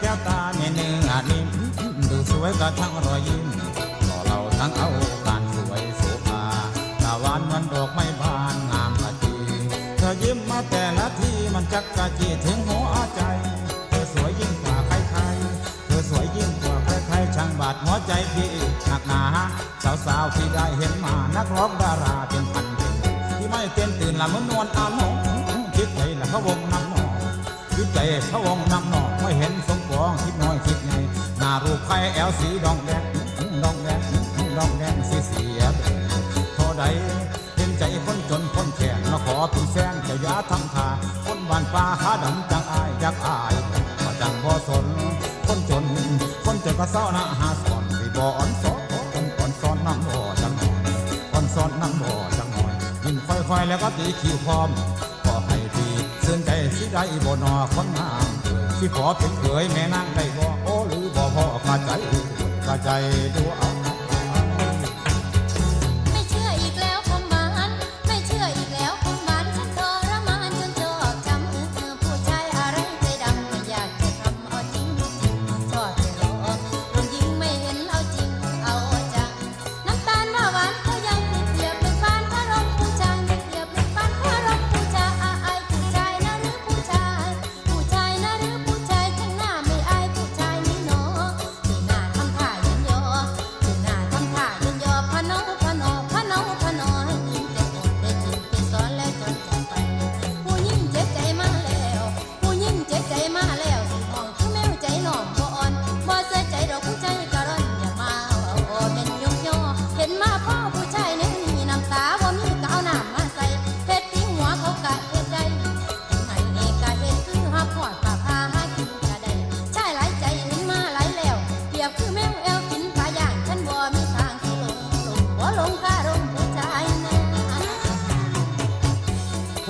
แก้วตาเนื้อเนื้อนิ่มดูสวยก็ทั้งรอยยิ้มหล่อเราทั้งเอาการสวยโสภาตาวานเหมันดอกไม้บานงามกะจีเธอยิ้มมาแต่ละทีมันจักกะจีถึงหัวใจเธอสวยยิ่งกว่าใครๆเธอสวยยิ่งกว่าใครๆช่างบาดหัวใจพี่หนักหนาสาวสาวที่ได้เห็นมานักร้องดาราเป็นพันเป็นที่ไม่เต้นตื่นละมันนวลอารมณ์คิดไปละเขาวงน้ำ หนอคิดใจพระวงนำหนอไม่เห็นสมปองคิดน้อยคิดใหญ่หน้ารูปใครแอลสีดองแดงดองแดงดองแดงสีเสียเท่าใดเห็นใจคนจนคนแขนมาขอเป็นแฟนจะยาทำทาคนบ้านป่าขาดำจังอายจักอายก็จังบ่สน คนจน คนจนก็เศร้าหน้าหาสอนสิบ่อ่อนสอนคนอ่อนสอนน้ำบ่จังหน่อยอ่อนสอนน้ำบ่จังหน่อยยิ่งค่อยๆแล้วก็ตีคิวพร้อม ตื่นใจสิได้บ่นอคนงามสิขอเป็นเคยแม่นางได้บ่โอ้หรือบ่พ่อกระใจกระใจดูเอ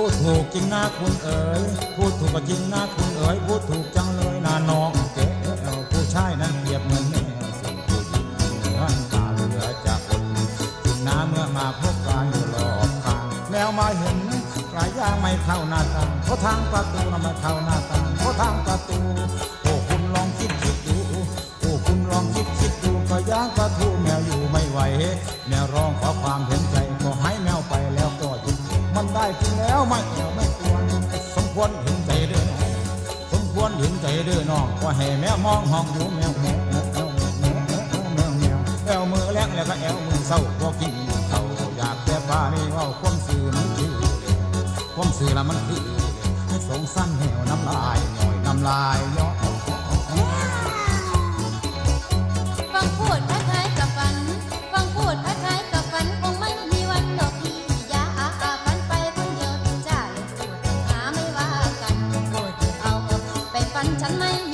พูดถูกจริงนะคุณเอ๋ยพูดถูกก็จริงนะคุณเอ๋ยพูดถูกจังเลยนะน้องเก๋ผู้ชายนั้นเปรียบเหมือนแมวสิ่งผู้หญิงเหมือนตาเหลือจากคนถึงน้าเมื่อมาพบกันอยู่รอบข้างแมวมาเห็นกลายย่างไม่เข้าหน้าต่างเพราะทางประตูน่ะไม่เข้าหน้าต่างเพราะทางประตู มันได้จริงแล้วไม่เกี่ยวไม่ควรสมควรเห็นใจเด้อน้องสมควรเห็นใจเด้อน้องว่าให้แม่มองห้องอยู่แมวแมวแมวแมวแมวแอวมือแล้งแล้วก็แอวมือเศร้าพวกกินเขาอยากแต่ป่านี้ว่าความสื่อมันคือความสื่อละมันคือให้สงสั้นแหวน้ำลายหน่อยน้ำลายย้อย กันฉันไม่